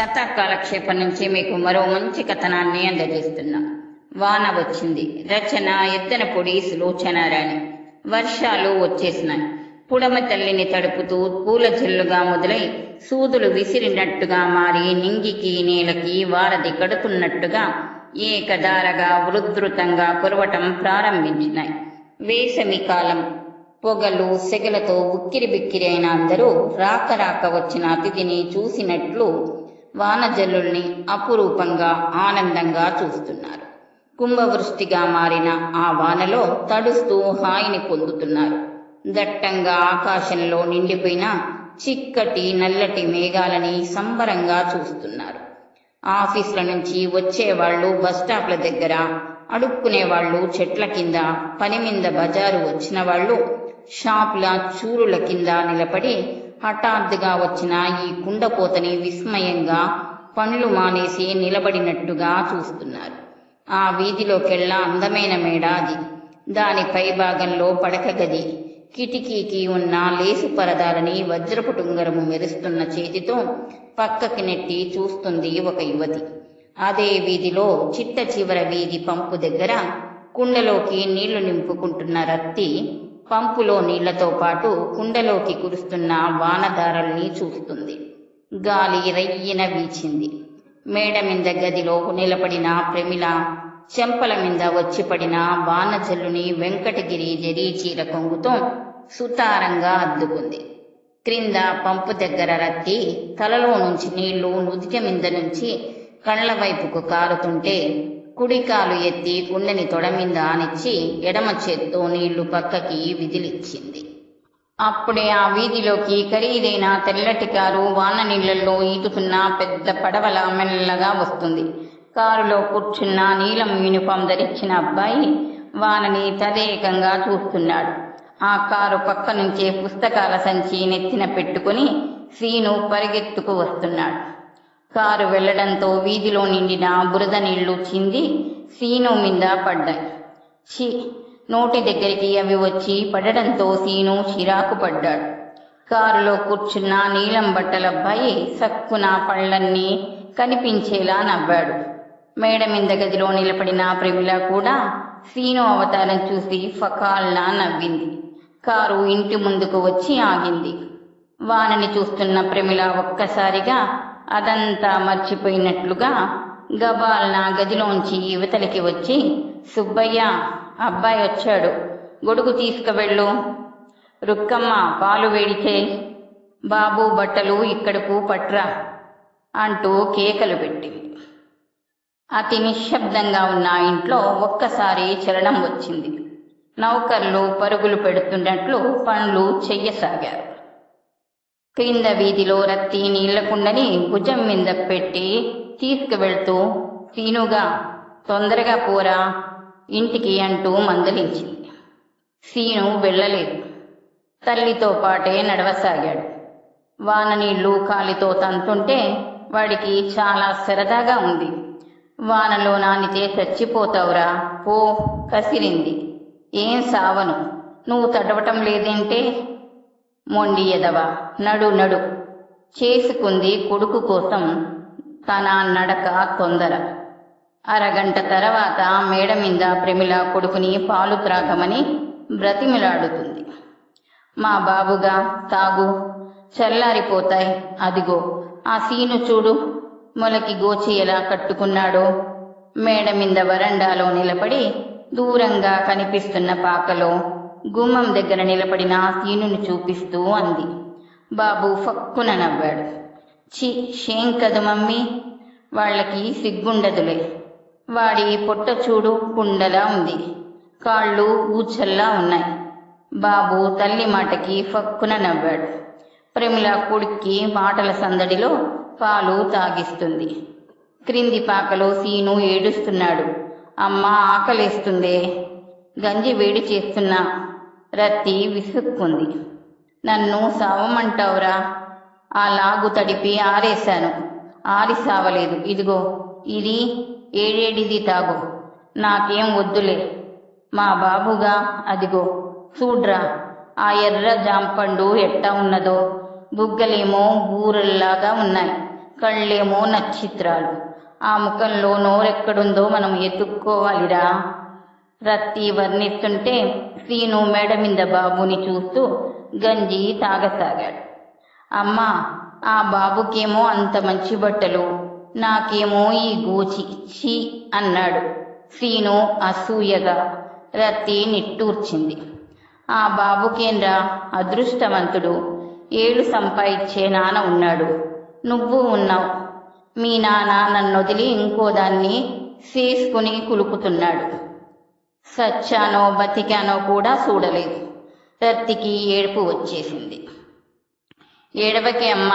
కథా కాలక్షేపం నుంచి మీకు మరో మంచి కథనాన్ని అందజేస్తున్నాం. వాన వచ్చింది. రచన ఎద్దనపొడి సులోచనారాణి వర్షాలు వచ్చేసినాయి. పుడమ తల్లిని తడుపుతూ పూల జల్లుగా మొదలై సూదులు విసిరినట్టుగా మారి నింగికి నేలకి వారధి కడుతున్నట్టుగా ఏకదారగా ఉధృతంగా కురవటం ప్రారంభించినాయి. వేసవి కాలం. పొగలు సెగలతో ఉక్కిరి బిక్కిరి అయిన అందరూ రాక రాక వచ్చిన అతిథిని చూసినట్లు వానజల్లుల్ని అపురూపంగా ఆనందంగా చూస్తున్నారు. కుంభవృష్టిగా మారిన ఆ వానలో తడుస్తూ హాయిని పొందుతున్నారు. దట్టంగా ఆకాశంలో నిండిపోయిన చిక్కటి నల్లటి మేఘాలని సంబరంగా చూస్తున్నారు. ఆఫీసుల నుంచి వచ్చేవాళ్ళు బస్టాప్ల దగ్గర అడుక్కునే వాళ్ళు చెట్ల కింద పని మీద బజారు వచ్చిన వాళ్ళు షాపుల చూరుల కింద నిలబడి హఠాత్తుగా వచ్చిన ఈ కుండపోతని విస్మయంగా పనులు మానేసి నిలబడినట్టుగా చూస్తున్నారు. ఆ వీధిలోకెల్లా అందమైన మేడ అది. దాని పై భాగంలో పడక గది. కిటికీకి ఉన్న లేసు పరదాలని వజ్రపు టుంగరము మెరుస్తున్న చేతితో పక్కకి నెట్టి చూస్తుంది ఒక యువతి. అదే వీధిలో చిట్ట చివర వీధి పంపు దగ్గర కుండలోకి నీళ్ళు నింపుకుంటున్న రత్తి పంపులో నీళ్ళతో పాటు కుండలోకి కురుస్తున్న వానధారల్ని చూస్తుంది. గాలి రయ్యిన వీచింది. మేడ మీద గదిలో నిలబడిన ప్రమిళ చెంపల మీద వచ్చి పడిన వాన జల్లుని వెంకటగిరి జరీ చీర కొంగుతో సుతారంగా అద్దుకుంది. క్రింద పంపు దగ్గర రత్తి తలలో నుంచి నీళ్ళు నుదిక మీద నుంచి కళ్ళ వైపుకు కారుతుంటే కుడికాలు ఎత్తి కుండని తొడమింద ఆనిచ్చి ఎడమ చేత్తో నీళ్ళు పక్కకి విదిలిచ్చింది. అప్పుడే ఆ వీధిలోకి ఖరీదైన తెల్లటి కారు వాన నీళ్ళలో ఈదుతున్న పెద్ద పడవల మెల్లగా వస్తుంది. కారులో కూర్చున్న నీలం యూనిఫామ్ ధరించిన అబ్బాయి వానని తదేకంగా చూస్తున్నాడు. ఆ కారు పక్క నుంచే పుస్తకాల సంచి నెత్తిన పెట్టుకుని సీను పరిగెత్తుకు వస్తున్నాడు. కారు వెళ్ళడంతో వీధిలో నిండిన బురద నీళ్ళు చింది సీను మీద పడ్డాయి. చి నోటి దగ్గరికి అవి వచ్చి పడడంతో సీను చిరాకు పడ్డాడు. కారులో కూర్చున్న నీలం బట్టలబ్బాయి సక్కున పళ్ళన్నీ కనిపించేలా నవ్వాడు. మేడ మీద గదిలో నిలబడిన ప్రమిళ కూడా సీను అవతారం చూసి ఫకాల్నా నవ్వింది. కారు ఇంటి ముందుకు వచ్చి ఆగింది. వానని చూస్తున్న ప్రమిళ ఒక్కసారిగా అదంతా మర్చిపోయినట్లుగా గబాల్న గదిలోంచి యువతలకి వచ్చి సుబ్బయ్య అబ్బాయి వచ్చాడు. గొడుగు తీసుకువెళ్ళు. రుక్కమ్మ పాలు వేడిచే. బాబు బట్టలు ఇక్కడకు పట్రా అంటూ కేకలు పెట్టింది. అతి నిశ్శబ్దంగా ఉన్న ఇంట్లో ఒక్కసారి చలనం వచ్చింది. నౌకర్లు పరుగులు పెడుతున్నట్లు పనులు చెయ్యసాగారు. క్రింద వీధిలో రత్తి నీళ్ళకుండని భుజం మీద పెట్టి తీసుకువెళ్తూ సీనుగా తొందరగా పోరా ఇంటికి అంటూ మందలించింది. సీను వెళ్ళలేదు. తల్లితో పాటే నడవసాగాడు. వాన నీళ్ళు కాలితో తంతుంటే వాడికి చాలా సరదాగా ఉంది. వానలో నానితే చచ్చిపోతావురా పో కసిరింది. ఏం సావను? నువ్వు తడవటం లేదేంటే? మొండి ఎదవ నడు నడు. చేసుకుంది కొడుకు కోసం తన నడక తొందర అరగంట తర్వాత మేడ మీద ప్రమిళ కొడుకుని పాలు త్రాగమని బ్రతిమిలాడుతుంది. మా బాబుగా తాగు. చల్లారిపోతాయి. అదిగో ఆ సీను చూడు. మొలకి గోచి ఎలా కట్టుకున్నాడో. మేడ మీద వరండాలో నిలబడి దూరంగా కనిపిస్తున్న పాకలో గుమ్మం దగ్గర నిలబడిన సీనుని చూపిస్తూ అంది. బాబు ఫక్కున నవ్వాడు. చి షేం కదు మమ్మీ. వాళ్ళకి సిగ్గుండదులే. వాడి పొట్ట చూడు కుండలా ఉంది. కాళ్ళు ఊచల్లా ఉన్నాయి. బాబు తల్లి మాటకి ఫక్కున నవ్వాడు. ప్రమిళ కొడుక్కి మాటల సందడిలో పాలు తాగిస్తుంది. క్రింది పాకలో సీను ఏడుస్తున్నాడు. అమ్మ ఆకలేస్తుందే. గంజి వేడి చేస్తున్నా. రత్తి విసుక్కుంది. నన్ను సావమంటావురా? ఆ లాగు తడిపి ఆరేశాను. ఆరి సావలేదు. ఇదిగో ఇది ఏడేడిది తాగు. నాకేం వద్దులే. మా బాబుగా అదిగో చూడ్రా. ఆ ఎర్ర జాంపండు ఎట్టా ఉన్నదో. బుగ్గలేమో బూరల్లాగా ఉన్నాయి. కళ్ళేమో నక్షత్రాలు. ఆ ముఖంలో నోరెక్కడుందో మనం ఎత్తుక్కోవాలిరా. రత్తి వర్ణిస్తుంటే శ్రీను మేడ మీద బాబుని చూస్తూ గంజి తాగసాగాడు. అమ్మా ఆ బాబుకేమో అంత మంచి బట్టలు నాకేమో ఈ గూచి ఛీ అన్నాడు. శ్రీను అసూయగా రత్తి నిట్టూర్చింది. ఆ బాబుకేంద్రా అదృష్టవంతుడు ఏడు సంపాదించే నాన్న ఉన్నాడు నువ్వు ఉన్నావు. మీ నాన్న నన్ను వదిలి ఇంకో దాన్ని చేసుకుని కులుకుతున్నాడు. సచ్చానో బతికానో కూడా చూడలేదు. రత్తికి ఏడుపు వచ్చేసింది. ఏడవకి అమ్మ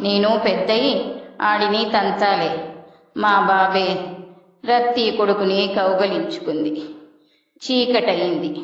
నేను పెద్దయి ఆడిని తంతాలే మా బాబే రత్తి కొడుకుని కౌగలించుకుంది. చీకటయింది.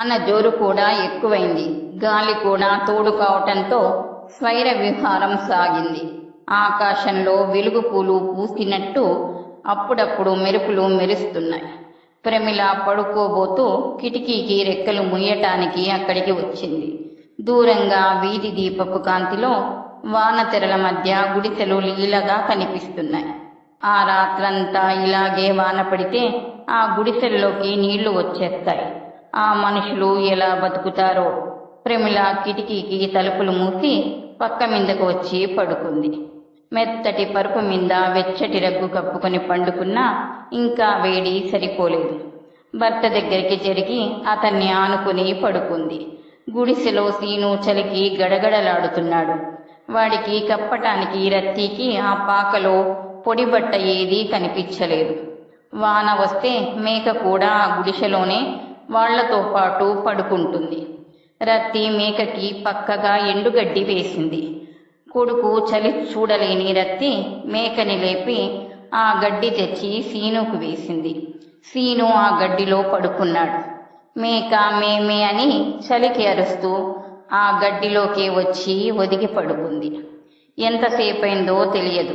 అన్న జోరు కూడా ఎక్కువైంది. గాలి కూడా తోడు కావటంతో స్వైర విహారం సాగింది. ఆకాశంలో వెలుగు పూలు పూసినట్టు అప్పుడప్పుడు మెరుపులు మెరుస్తున్నాయి. ప్రమిళ పడుకోబోతూ కిటికీకి రెక్కలు ముయ్యటానికి అక్కడికి వచ్చింది. దూరంగా వీధి దీపపు కాంతిలో వానతెరల మధ్య గుడిసెలు లీలగా కనిపిస్తున్నాయి. ఆ రాత్రంతా ఇలాగే వాన పడితే ఆ గుడిసెల్లోకి నీళ్ళు వచ్చేస్తాయి. ఆ మనుషులు ఎలా బతుకుతారో? ప్రమిళ కిటికీకి తలుపులు మూసి పక్క మీదకు వచ్చి పడుకుంది. మెత్తటి పరుపు మీద వెచ్చటి రగ్గు కప్పుకొని పండుకున్నా ఇంకా వేడి సరిపోలేదు. భర్త దగ్గరికి జరిగి అతన్ని ఆనుకుని పడుకుంది. గుడిసెలో సీను చలికి గడగడలాడుతున్నాడు. వాడికి కప్పటానికి రత్తికి ఆ పాకలో పొడి బట్ట ఏదీ కనిపించలేదు. వాన వస్తే మేక కూడా ఆ గుడిసెలోనే వాళ్ళతో పాటు పడుకుంటుంది. రత్తి మేకకి పక్కగా ఎండుగడ్డి వేసింది. కొడుకు చలి చూడలేని రత్తి మేకని లేపి ఆ గడ్డి తెచ్చి సీనుకు వేసింది. సీను ఆ గడ్డిలో పడుకున్నాడు. మేక మేమే అని చలికి అరుస్తూ ఆ గడ్డిలోకి వచ్చి ఒదిగి పడుకుంది. ఎంతసేపైందో తెలియదు.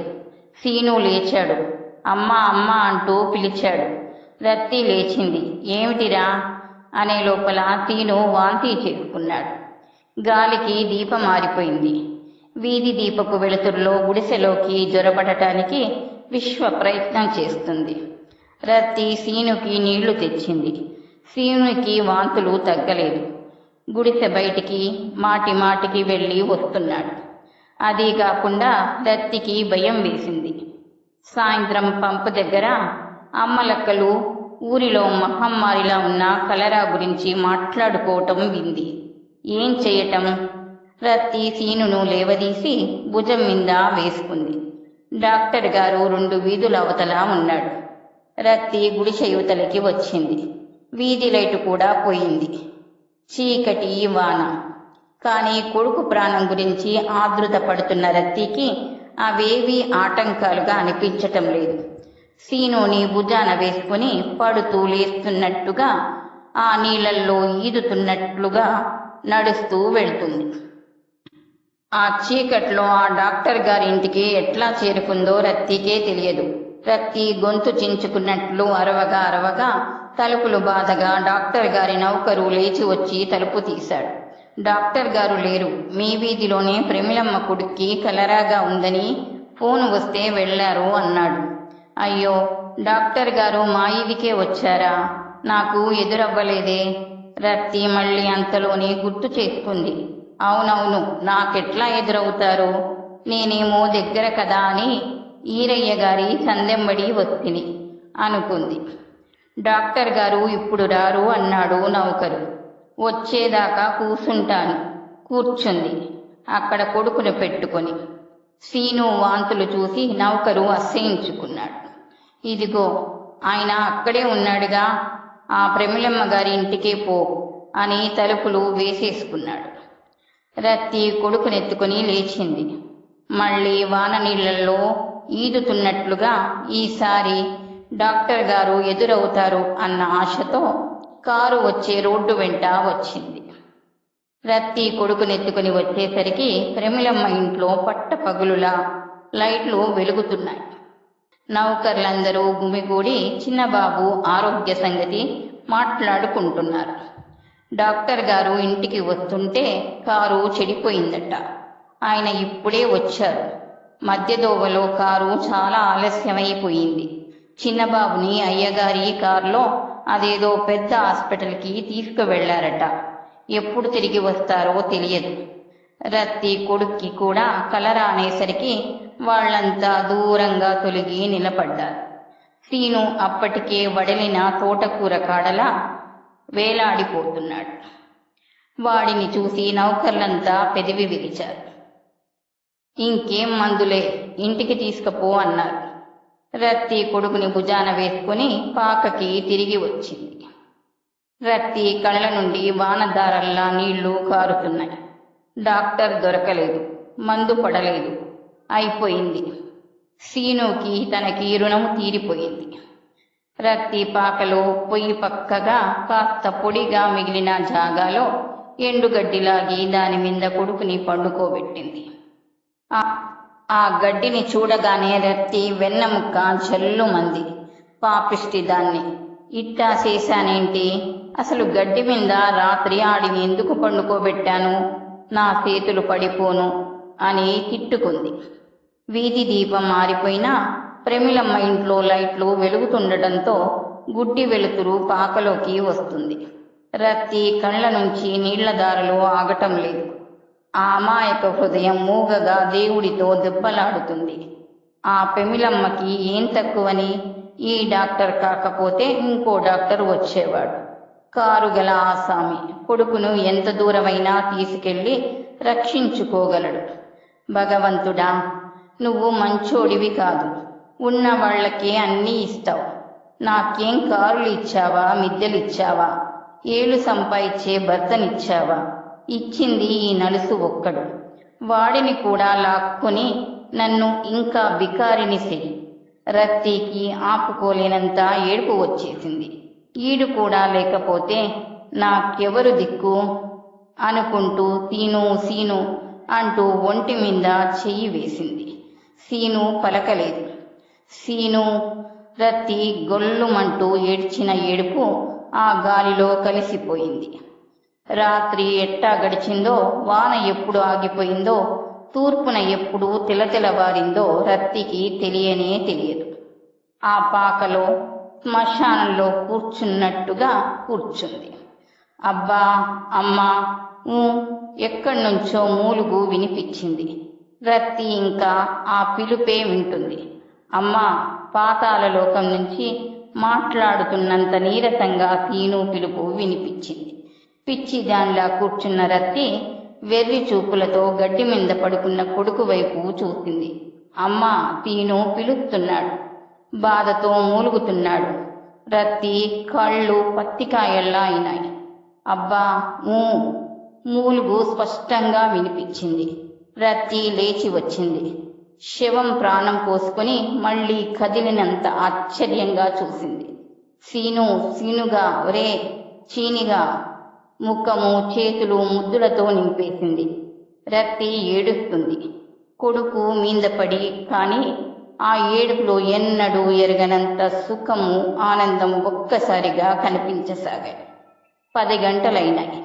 సీను లేచాడు. అమ్మ అమ్మ అంటూ పిలిచాడు. రత్తి లేచింది. ఏమిటిరా? అనే లోపల సీను వాంతి చేసుకున్నాడు గాలికి దీపం మారిపోయింది వీధి దీపపు వెలుతురులో గుడిసెలోకి జొరబడటానికి విశ్వ ప్రయత్నం చేస్తుంది. రత్తి సీనుకి నీళ్ళు తెచ్చింది. సీనుకి వాంతులు తగ్గలేదు. గుడిసె బయటికి మాటి మాటికి వెళ్ళి వస్తున్నాడు. అదీ కాకుండా రత్తికి భయం వేసింది. సాయంత్రం పంపు దగ్గర అమ్మలక్కలు ఊరిలో మహమ్మారిలా ఉన్న కలరా గురించి మాట్లాడుకోవటం వింది. ఏం చేయటం? రత్తి సీనును లేవదీసి భుజం మీద వేసుకుంది. డాక్టర్ గారు రెండు వీధుల అవతల ఉన్నాడు. రత్తి గుడిసె యువతలకి వచ్చింది. వీధి లైటు కూడా పోయింది. చీకటి వాన. కానీ కొడుకు ప్రాణం గురించి ఆదృత పడుతున్న రత్తికి అవేవీ ఆటంకాలుగా అనిపించటం లేదు. సీనుని భుజాన వేసుకుని పడుతూ లేస్తున్నట్టుగా ఆ నీళ్ళల్లో ఈదుతున్నట్లుగా నడుస్తూ వెళ్తుంది. ఆ చీకట్లో ఆ డాక్టర్ గారి ఇంటికి ఎట్లా చేరుకుందో రత్తికే తెలియదు. రత్తి గొంతు చించుకున్నట్లు అరవగా అరవగా తలుపులు బాధగా డాక్టర్ గారి నౌకరు లేచి వచ్చి తలుపు తీశాడు. డాక్టర్ గారు లేరు. మీ వీధిలోనే ప్రమిళమ్మ కొడుక్కి కలరాగా ఉందని ఫోన్ వస్తే వెళ్ళారు అన్నాడు. అయ్యో డాక్టర్ గారు మా ఈదికే వచ్చారా? నాకు ఎదురవ్వలేదే. రత్తి మళ్ళీ అంతలోనే గుర్తు చేసుకుంది అవునవును నాకెట్లా ఎదురవుతారు నేనేమో దగ్గర కదా అని ఈరయ్య గారి సందెంబడి వస్తిని అనుకుంది. డాక్టర్ గారు ఇప్పుడు రారు అన్నాడు నౌకరు. వచ్చేదాకా కూసుంటాను కూర్చుంది. అక్కడ కొడుకును పెట్టుకొని సీను వాంతులు చూసి నౌకరు అసహించుకున్నాడు. ఇదిగో ఆయన అక్కడే ఉన్నాడుగా ఆ ప్రమిళమ్మ గారి ఇంటికే పో అని తలుపులు వేసేసుకున్నాడు. రత్తి కొడుకునెత్తుకుని లేచింది. మళ్ళీ వాన నీళ్ళలో ఈదుతున్నట్లుగా ఈసారి డాక్టర్ గారు ఎదురవుతారు అన్న ఆశతో కారు వచ్చే రోడ్డు వెంట వచ్చింది. రత్తి కొడుకునెత్తుకుని వచ్చేసరికి ప్రమిలమ్మ ఇంట్లో పట్ట పగులులా లైట్లు వెలుగుతున్నాయి. నౌకర్లందరూ గుమిగూడి చిన్నబాబు ఆరోగ్య సంగతి మాట్లాడుకుంటున్నారు. డాక్టర్ గారు ఇంటికి వస్తుంటే కారు చెడిపోయిందట. ఆయన ఇప్పుడే వచ్చారు. మధ్యదోవలో కారు చాలా ఆలస్యమైపోయింది. చిన్నబాబుని అయ్యగారి కారులో అదేదో పెద్ద హాస్పిటల్కి తీసుకువెళ్ళారట. ఎప్పుడు తిరిగి వస్తారో తెలియదు. రత్తి కొడుక్కి కూడా కలరా అనేసరికి వాళ్ళంతా దూరంగా తొలగి నిలబడ్డారు. సీను అప్పటికే వడలిన తోటకూర కాడలా వేలాడిపోతున్నాడు. వాడిని చూసి నౌకర్లంతా పెదవి విరిచారు. ఇంకేం మందులే ఇంటికి తీసుకుపో అన్నారు. రత్తి కొడుకుని భుజాన వేసుకుని పాకకి తిరిగి వచ్చింది. రత్తి కళ్ళ నుండి వానధారల్లా నీళ్ళు కారుతున్నాయి. డాక్టర్ దొరకలేదు మందు పడలేదు. అయిపోయింది. సీనుకి తనకి రుణము తీరిపోయింది. రత్తి పాకలో పొయ్యి పక్కగా కాస్త పొడిగా మిగిలిన జాగాలో ఎండుగడ్డిలాగి దాని మీద కొడుకుని పండుకోబెట్టింది. ఆ- గడ్డిని చూడగానే రత్తి వెన్నముక్క జల్లుమంది. పాపిష్టి దాన్ని. ఇట్టా చేశానేంటి? అసలు గడ్డి మీద రాత్రి ఆడిని ఎందుకు పండుకోబెట్టాను? నా చేతులు పడిపోను అని తిట్టుకుంది. వీధి దీపం మారిపోయినా ప్రమిలమ్మ ఇంట్లో లైట్లు వెలుగుతుండటంతో గుడ్డి వెలుతురు పాకలోకి వస్తుంది. రత్తి కళ్ళ నుంచి నీళ్ళ దారలు ఆగటం లేదు. ఆ అమాయక హృదయం మూగగా దేవుడితో దెబ్బలాడుతుంది. ఆ పెమిలమ్మకి ఏం తక్కువని? ఈ డాక్టర్ కాకపోతే ఇంకో డాక్టర్ వచ్చేవాడు. కారు గల ఆసామి కొడుకును ఎంత దూరమైనా తీసుకెళ్ళి రక్షించుకోగలడు. భగవంతుడా నువ్వు మంచోడివి కాదు. ఉన్న వాళ్ళకే అన్నీ ఇస్తావు. నాకేం కారులు ఇచ్చావా మిద్దెలు ఇచ్చావా ఏళ్ళు సంపాదించే భర్తనిచ్చావా? ఇచ్చింది ఈ నలుసు ఒక్కడు. వాడిని కూడా లాక్కుని నన్ను ఇంకా బికారిని సెయ్యి. రత్తికి ఆపుకోలేనంత ఏడుపు వచ్చేసింది. ఈడు కూడా లేకపోతే నాకెవరు దిక్కు? అనుకుంటూ తీను సీను అంటూ ఒంటి మీద చెయ్యి వేసింది. సీను పలకలేదు. సీను రత్తి గొల్లుమంటూ ఏడ్చిన ఏడుపు ఆ గాలిలో కలిసిపోయింది. రాత్రి ఎట్టా గడిచిందో వాన ఎప్పుడు ఆగిపోయిందో తూర్పున ఎప్పుడు తిలతిలబారిందో రత్తికి తెలియనే తెలియదు. ఆ పాకలో శ్మశానంలో కూర్చున్నట్టుగా కూర్చుంది. అబ్బా అమ్మా ఊ ఎక్కడి నుంచో మూలుగు వినిపించింది. రత్తి ఇంకా ఆ పిలుపే వింటుంది. అమ్మ పాతాల లోకం నుంచి మాట్లాడుతున్నంత నీరసంగా సీను పిలుపు వినిపించింది. పిచ్చి దానిలా కూర్చున్న రత్తి వెర్రి చూపులతో గడ్డి మీద పడుకున్న కొడుకు వైపు చూసింది. అమ్మ తీను పిలుస్తున్నాడు. బాధతో మూలుగుతున్నాడు. రత్తి కళ్ళు పత్తికాయల్లా అయినాయి. అబ్బా ఊ మూలుగు స్పష్టంగా వినిపించింది. రత్తి లేచి వచ్చింది. శవం ప్రాణం పోసుకుని మళ్ళీ కదిలినంత ఆశ్చర్యంగా చూసింది. సీను సీనుగా ఒరే చీనిగా ముఖము చేతులు ముద్దులతో నింపేసింది. రత్తి ఏడుస్తుంది. కొడుకు మీద పడి కానీ ఆ ఏడుపులో ఎన్నడూ ఎరగనంత సుఖము ఆనందం ఒక్కసారిగా కనిపించసాగాయి. పది గంటలైనాయి.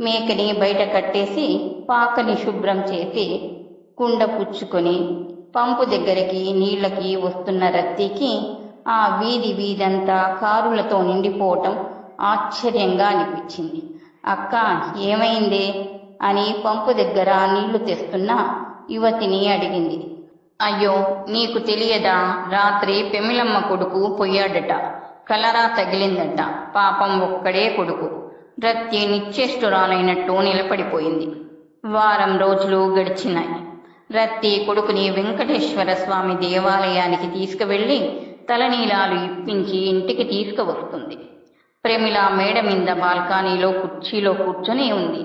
మేకని బయట కట్టేసి పాకని శుభ్రం చేసి కుండ పుచ్చుకొని పంపు దగ్గరికి నీళ్ళకి వస్తున్న రత్తికి ఆ వీధి వీధంతా కారులతో నిండిపోవటం ఆశ్చర్యంగా అనిపించింది. అక్క ఏమైందే? అని పంపు దగ్గర నీళ్ళు తెస్తున్న యువతిని అడిగింది. అయ్యో నీకు తెలియదా? రాత్రి పెమిలమ్మ కొడుకు పోయాడట. కలరా తగిలిందట. పాపం ఒక్కడే కొడుకు. రత్తి నిశ్చేష్టురాలైనట్టు నిలబడిపోయింది. వారం రోజులు గడిచినాయి. రత్తి కొడుకుని వెంకటేశ్వర స్వామి దేవాలయానికి తీసుకువెళ్ళి తలనీలాలు ఇప్పించి ఇంటికి తీసుకువస్తుంది. ప్రమిళ మేడ మీద బాల్కనీలో కుర్చీలో కూర్చొని ఉంది.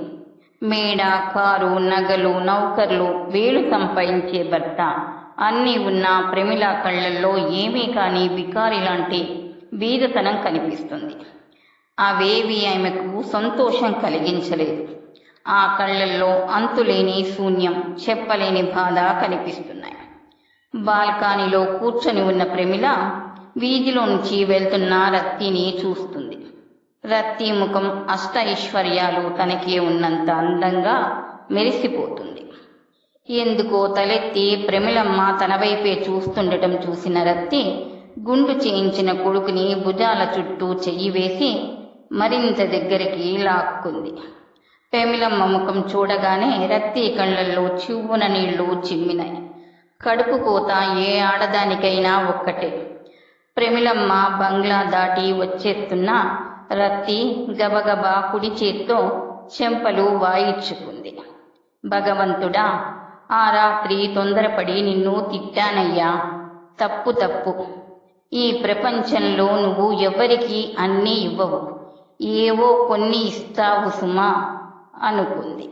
మేడ కారు నగలు నౌకర్లు వేలు సంపాదించే భర్త. అన్నీ ఉన్న ప్రమిళ కళ్ళల్లో ఏమీ కాని బికారి లాంటి బీదతనం కనిపిస్తుంది. అవేవి ఆమెకు సంతోషం కలిగించలేదు. ఆ కళ్ళల్లో అంతులేని శూన్యం చెప్పలేని బాధ కనిపిస్తున్నాయి. బాల్కనీలో కూర్చొని ఉన్న ప్రమిళ వీధిలో నుంచి వెళ్తున్న రత్తిని చూస్తుంది. రత్తి ముఖం అష్ట ఐశ్వర్యాలు తనకే ఉన్నంత అందంగా మెరిసిపోతుంది. ఎందుకో తలెత్తి ప్రమిళమ్మ తన వైపే చూస్తుండటం చూసిన రత్తి గుండు చేయించిన కొడుకుని భుజాల చుట్టూ చెయ్యి వేసి మరింత దగ్గరికి లాక్కుంది. పేమిలమ్మ ముఖం చూడగానే రత్తి కళ్ళల్లో చివ్వున నీళ్ళు చిమ్మినాయి. కడుపు కోత ఏ ఆడదానికైనా ఒక్కటే. ప్రమిలమ్మ బంగ్లా దాటి వచ్చేస్తున్న రత్తి గబగబా కుడి చేత్తో చెంపలు వాయిచ్చుకుంది. భగవంతుడా ఆ రాత్రి తొందరపడి నిన్ను తిట్టానయ్యా. తప్పు తప్పు. ఈ ప్రపంచంలో నువ్వు ఎవరికి అన్నీ ఇవ్వవు. ఏవో కొన్ని ఇస్తావు సుమా. అనుకుంది.